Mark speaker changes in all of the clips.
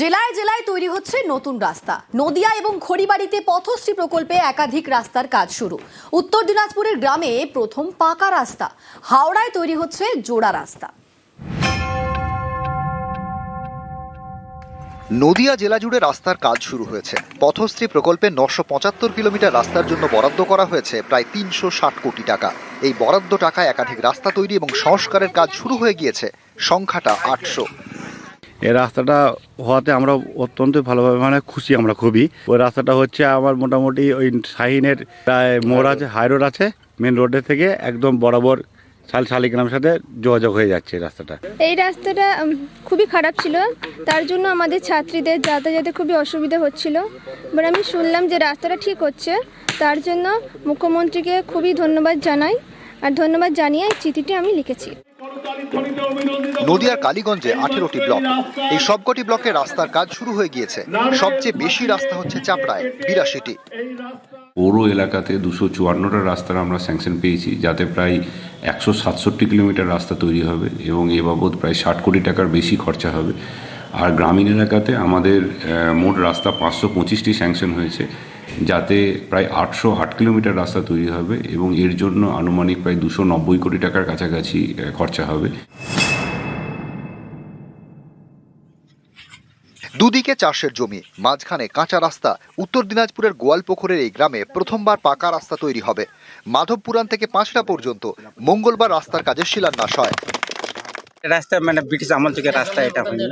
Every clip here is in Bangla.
Speaker 1: জেলায় জেলায় তৈরি হচ্ছে নতুন রাস্তা। নদিয়া এবং খড়িবাড়িতে পথশ্রী প্রকল্পে একাধিক রাস্তার কাজ শুরু। উত্তর দিনাজপুরের গ্রামে প্রথম পাকা রাস্তা। হাওড়ায় তৈরি হচ্ছে জোড়া রাস্তা।
Speaker 2: নদিয়া জেলা জুড়ে রাস্তার কাজ শুরু হয়েছে। পথশ্রী প্রকল্পে নশো পঁচাত্তর কিলোমিটার রাস্তার জন্য বরাদ্দ করা হয়েছে প্রায় তিনশো ষাট কোটি টাকা। এই বরাদ্দ টাকায় একাধিক রাস্তা তৈরি এবং সংস্কারের কাজ শুরু হয়ে গিয়েছে। সংখ্যাটা আটশো।
Speaker 3: এই রাস্তাটা হওয়াতে আমরা অত্যন্ত ভালোভাবে মানে খুশি আমরা খুবই। ওই রাস্তাটা হচ্ছে আমার মোটামুটি ওই শাহিনের প্রায় মোড় আছে, হাই রোড আছে মেন রোডের থেকে একদম বরাবর শাল শালিগ্রামের সাথে যোগাযোগ হয়ে যাচ্ছে রাস্তাটা।
Speaker 4: এই রাস্তাটা খুবই খারাপ ছিল। তার জন্য আমাদের ছাত্রীদের যাতায়াতে খুবই অসুবিধা হচ্ছিল। এবার আমি শুনলাম যে রাস্তাটা ঠিক হচ্ছে। তার জন্য মুখ্যমন্ত্রীকে খুবই ধন্যবাদ জানাই। আর ধন্যবাদ জানিয়ে চিঠিটি আমি লিখেছি।
Speaker 2: নদিয়ার কালীগঞ্জে আঠেরোটি ব্লক। এই সবকটি ব্লকে রাস্তার কাজ শুরু হয়ে গিয়েছে। সবচেয়ে বেশি রাস্তা হচ্ছে চাপড়ায়, বিরাশিটি।
Speaker 5: পৌর এলাকাতে দুশো চুয়ান্নটা রাস্তার আমরা স্যাংশন পেয়েছি, যাতে প্রায় একশো সাতষট্টি কিলোমিটার রাস্তা তৈরি হবে এবং এ বাবদ প্রায় ষাট কোটি টাকার বেশি খরচা হবে। আর গ্রামীণ এলাকাতে আমাদের মোট রাস্তা পাঁচশো পঁচিশটি স্যাংশন হয়েছে। যাতে প্রায় আটশো আট কিলোমিটার রাস্তা তৈরি হবে এবং এর জন্য আনুমানিক প্রায় দুশো নব্বই কোটি টাকার কাছাকাছি খরচা হবে।
Speaker 2: দুদিকে চাষের জমি, মাঝখানে কাঁচা রাস্তা, উত্তর দিনাজপুরের গোয়ালপুকুরের এই গ্রামে প্রথমবার পাকা রাস্তা তৈরি হবে। মাধবপুরান থেকে পাঁচটা পর্যন্ত মঙ্গলবার রাস্তার কাজের শিলান্যাস হয়।
Speaker 6: রাস্তা মানে ব্রিটিশ আমল থেকে রাস্তা এটা হয়নি।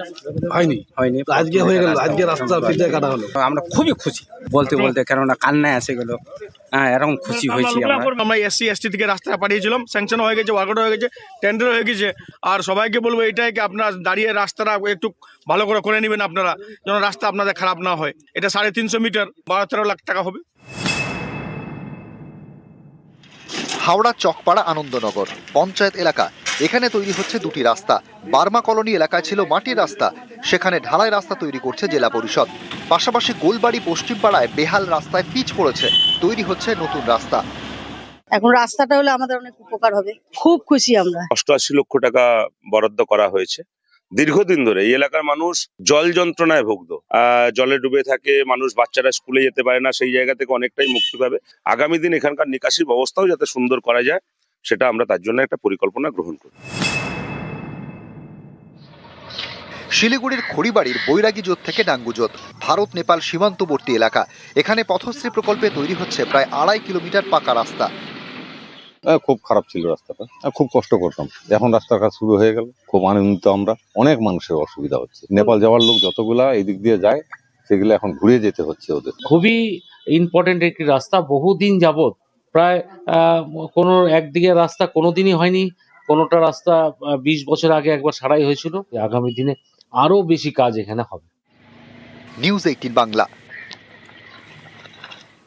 Speaker 7: হয়নি?
Speaker 6: হয়নি।
Speaker 7: আজকে হয়ে গেল আজকে রাস্তা ফিতে কাটা হলো।
Speaker 6: আমরা খুবই খুশি বলতে বলতে কেননা কান্নায় এসে গেল। হ্যাঁ এরকম খুশি হয়েছি আমরা।
Speaker 8: আমরা এসসি এসটি থেকে রাস্তা পাঠিয়েছিলাম স্যাংশন হয়ে গেছে ওয়ার্কআউট হয়ে গেছে টেন্ডার হয়ে গেছে। আর সবাইকে বলব এটাই কি আপনারা দাঁড়িয়ে রাস্তাটা একটু ভালো করে করে নেবেন আপনারা যেন রাস্তা আপনাদের খারাপ না হয়। এটা সাড়ে তিনশো মিটার বারো তেরো লাখ টাকা হবে।
Speaker 2: হাওড়া চকপাড়া আনন্দনগর পঞ্চায়েত এলাকা এখানে তৈরি হচ্ছে দুটি রাস্তা। বার্মা কলোনি এলাকায় ছিল মাটির রাস্তা। সেখানে ঢালাই রাস্তা তৈরি করছে জেলা পরিষদ। পাশাপাশি গোলবাড়ি পশ্চিমপাড়ায় বেহাল রাস্তায় পিচ পড়েছে। তৈরি হচ্ছে নতুন রাস্তা।
Speaker 9: এখন রাস্তাটা হলে আমাদের অনেক উপকার হবে। খুব খুশি আমরা।
Speaker 10: অষ্টআশি লক্ষ টাকা বরাদ্দ করা হয়েছে। দীর্ঘদিন ধরে এই এলাকার মানুষ জল যন্ত্রণায় ভুগত আহ, জলে ডুবে থাকে মানুষ বাচ্চারা স্কুলে যেতে পারে না সেই জায়গা থেকে অনেকটাই মুক্তি পাবে। আগামী দিন এখানকার নিকাশির ব্যবস্থাও যাতে সুন্দর করা যায় সেটা আমরা তার জন্য একটা পরিকল্পনা গ্রহণ করি।
Speaker 2: শিলিগুড়ির খড়িবাড়ির বৈরাগী জোট থেকে ডাঙ্গু জোট ভারত নেপাল সীমান্তবর্তী এলাকা। এখানে পথশ্রী প্রকল্পে তৈরি হচ্ছে প্রায় আড়াই কিলোমিটার পাকা রাস্তা।
Speaker 11: আহ, খুব খারাপ ছিল রাস্তাটা। খুব কষ্ট করতাম। এখন রাস্তার কাজ শুরু হয়ে গেল। খুব আনন্দিত আমরা। অনেক মানুষের অসুবিধা হচ্ছে। নেপাল যাওয়ার লোক যতগুলা এই দিক দিয়ে যায় সেগুলো এখন ঘুরে যেতে হচ্ছে ওদের।
Speaker 12: খুবই ইম্পর্টেন্ট একটি রাস্তা বহুদিন যাবত প্রায় কোনো একদিকে রাস্তা কোনোদিনই হয়নি। কোনোটা রাস্তা বিশ বছর আগে একবার সারাই হয়েছিল। আগামী দিনে আরও বেশি কাজ এখানে হবে।
Speaker 2: News eighteen Bangla.